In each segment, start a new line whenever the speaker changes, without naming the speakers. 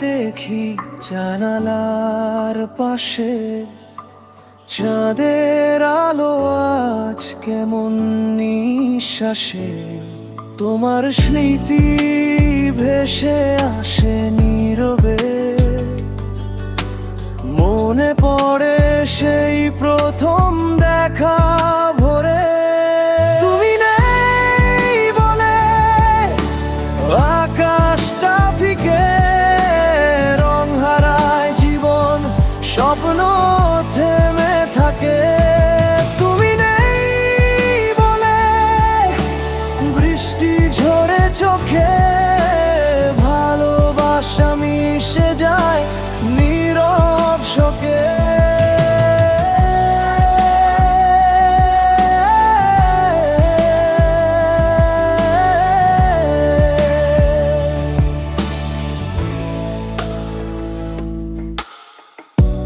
দেখি জানালার পাশে। চাঁদের আলো আজ কেমন নিঃশ্বাসে। তোমার স্মৃতি ভেসে আসে নীরবে। মনে পড়ে সেই প্রথম দেখা। মিশে যায় নীরব শোকে।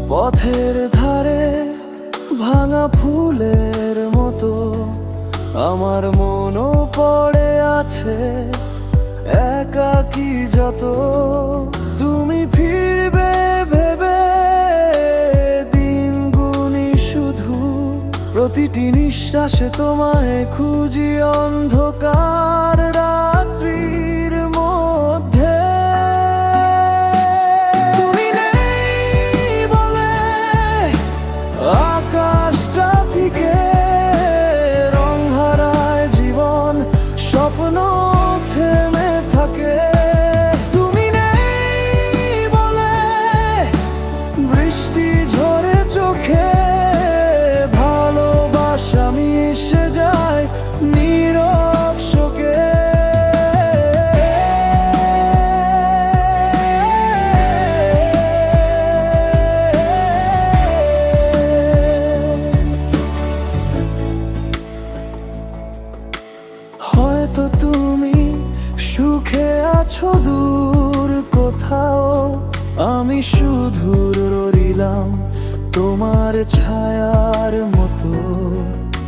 পথের ধারে ভাঙা ফুলের মতো আমার মনও পড়ে আছে একাকি যত প্রতিটি নিঃশ্বাসে তোমায় খুঁজি অন্ধকার। কোথাও আমি শুধু রইলাম তোমার ছায়ার মতো।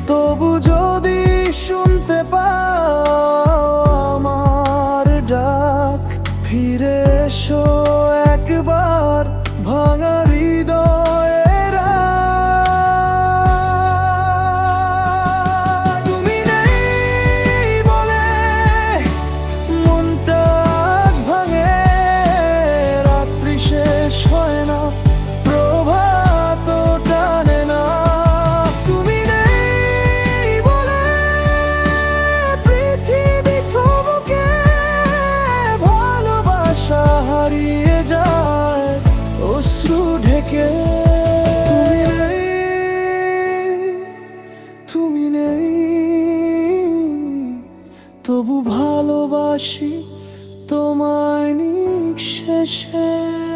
তবু যদি শুনতে পাও আমার ডাক, ফিরে এসো একবার ভাঙা নেই তুমি নেই। তবু ভালোবাসি তোমায় নিঃশেষে।